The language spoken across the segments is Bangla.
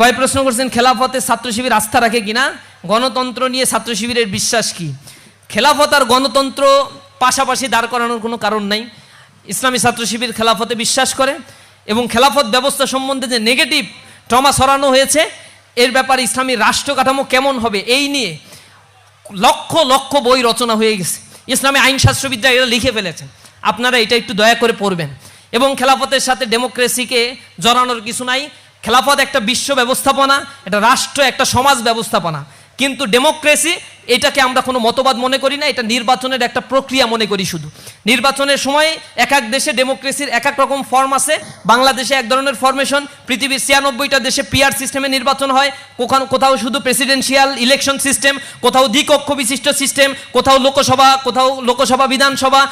ভাই প্রশ্ন করছেন, খেলাফতে ছাত্র শিবির আস্থা রাখে কিনা? গণতন্ত্র নিয়ে ছাত্র শিবিরের বিশ্বাস কি? খেলাফত আর গণতন্ত্র পাশাপাশি দাঁড় করানোর কোনো কারণ নাই। ইসলামী ছাত্র শিবির খেলাফতে বিশ্বাস করে এবং খেলাফত ব্যবস্থা সম্বন্ধে যে নেগেটিভ ট্রমা সরানো হয়েছে, এর ব্যাপারে ইসলামী রাষ্ট্র কাঠামো কেমন হবে এই নিয়ে লক্ষ লক্ষ বই রচনা হয়ে গেছে। ইসলামী আইনশাস্ত্রবিদরা এরা লিখে ফেলেছেন। আপনারা এটা একটু দয়া করে পড়বেন। এবং খেলাফতের সাথে ডেমোক্রেসিকে জড়ানোর কিছু নাই। খেলাফত একটা বিশ্ব ব্যবস্থাপনা এটা রাষ্ট্র একটা সমাজ ব্যবস্থাপনা। কিন্তু ডেমোক্রেসি এটাকে আমরা কোনো মতবাদ মনে করি না, এটা নির্বাচনের একটা প্রক্রিয়া মনে করি শুধু। নির্বাচনের সময় এক এক দেশে ডেমোক্রেসির এক এক রকম ফর্ম আছে। বাংলাদেশে এক ধরনের ফরমেশন পৃথিবীর ছিয়ানব্বইটা দেশে পিআর সিস্টেমে নির্বাচন হয়। কোখান কোথাও শুধু প্রেসিডেন্সিয়াল ইলেকশন সিস্টেম কোথাও দ্বিকক্ষ বিশিষ্ট সিস্টেম কোথাও লোকসভা কোথাও লোকসভা বিধানসভা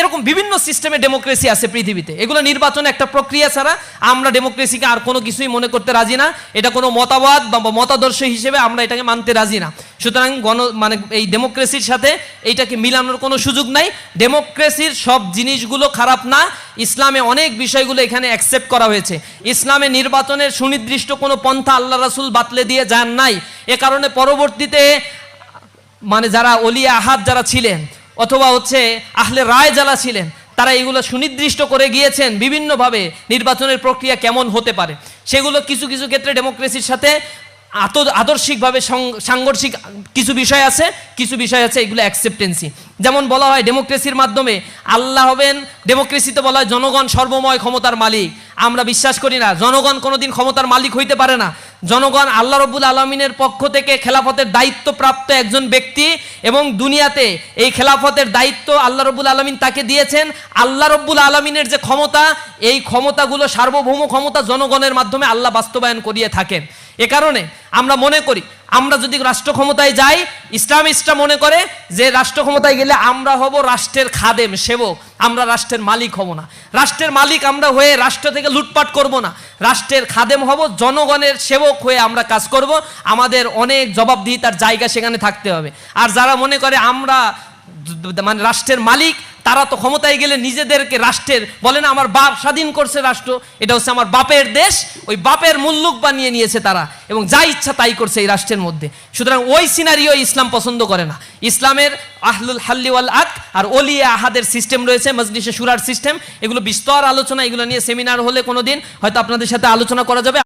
এরকম বিভিন্ন সিস্টেমে ডেমোক্রেসি আছে পৃথিবীতে। এগুলো নির্বাচন একটা প্রক্রিয়া ছাড়া আমরা ডেমোক্রেসিকে আর কোনো কিছুই মনে করতে রাজি না। এটা কোনো মতাবাদ বা মতাদর্শ হিসেবে আমরা এটাকে মানতে রাজি না। সুতরাং গণ মানে এই ডেমোক্রেসির সাথে এইটাকে মিলানোর কোনো সুযোগ নাই। ডেমোক্রেসির সব জিনিসগুলো খারাপ না। ইসলামে অনেক বিষয়গুলো এখানে অ্যাকসেপ্ট করা হয়েছে। ইসলামে নির্বাচনের সুনির্দিষ্ট কোনো পন্থা আল্লাহ রাসুল বাতলে দিয়ে যান নাই। এ কারণে পরবর্তীতে মানে যারা অলিয়া আহাদ যারা ছিলেন, অথবা হচ্ছে আহলে রায় যারা ছিলেন, তারা এগুলো সুনির্দিষ্ট করে গিয়েছেন বিভিন্নভাবে নির্বাচনের প্রক্রিয়া কেমন হতে পারে। সেগুলো কিছু কিছু ক্ষেত্রে ডেমোক্রেসির সাথে আত আদর্শিকভাবে সাংঘর্ষিক কিছু বিষয় আছে, কিছু বিষয় আছে এগুলো অ্যাকসেপ্টেন্সি যেমন বলা হয় ডেমোক্রেসির মাধ্যমে আল্লাহ হবেন ডেমোক্রেসিতে বলা হয় জনগণ সর্বময় ক্ষমতার মালিক। আমরা বিশ্বাস করি না, জনগণ কোনোদিন ক্ষমতার মালিক হইতে পারে না। জনগণ আল্লাহ রবুল আলমিনের পক্ষ থেকে খেলাফতের দায়িত্বপ্রাপ্ত একজন ব্যক্তি এবং দুনিয়াতে এই খেলাফতের দায়িত্ব আল্লাহ রবুল আলমিন তাকে দিয়েছেন। আল্লাহ রব্বুল আলমিনের যে ক্ষমতা, এই ক্ষমতাগুলো সার্বভৌম ক্ষমতা জনগণের মাধ্যমে আল্লাহ বাস্তবায়ন করিয়ে থাকেন। এ কারণে আমরা মনে করি আমরা যদি রাষ্ট্র ক্ষমতায় যাই, ইসলামিস্টরা মনে করে যে রাষ্ট্র ক্ষমতায় গেলে আমরা হব রাষ্ট্রের খাদেম, সেবক। আমরা রাষ্ট্রের মালিক হব না। রাষ্ট্রের মালিক আমরা হয়ে রাষ্ট্র থেকে লুটপাট করব না। রাষ্ট্রের খাদেম হব, জনগণের সেবক হয়ে আমরা কাজ করব। আমাদের অনেক জবাবদিহিতার জায়গা সেখানে থাকতে হবে। আর যারা মনে করে আমরা মানে রাষ্ট্রের মালিক তারা তো ক্ষমতায় গেলে নিজেদেরকে রাষ্ট্রের, বলে না, আমার বাপ স্বাধীন করছে রাষ্ট্র, এটা হচ্ছে আমার বাপের দেশ, ওই বাপের মুল্লুক বানিয়ে নিয়েছে তারা, এবং যা ইচ্ছা তাই করছে এই রাষ্ট্রের মধ্যে। সুতরাং ওই সিনারিও ইসলাম পছন্দ করে না। ইসলামের আহলুল হাল্লিওয়াল আক আর ওলিয়া আহাদের সিস্টেম রয়েছে, মজলিসে সুরার সিস্টেম এগুলো বিস্তর আলোচনা, এগুলো নিয়ে সেমিনার হলে কোনোদিন হয়তো আপনাদের সাথে আলোচনা করা যাবে।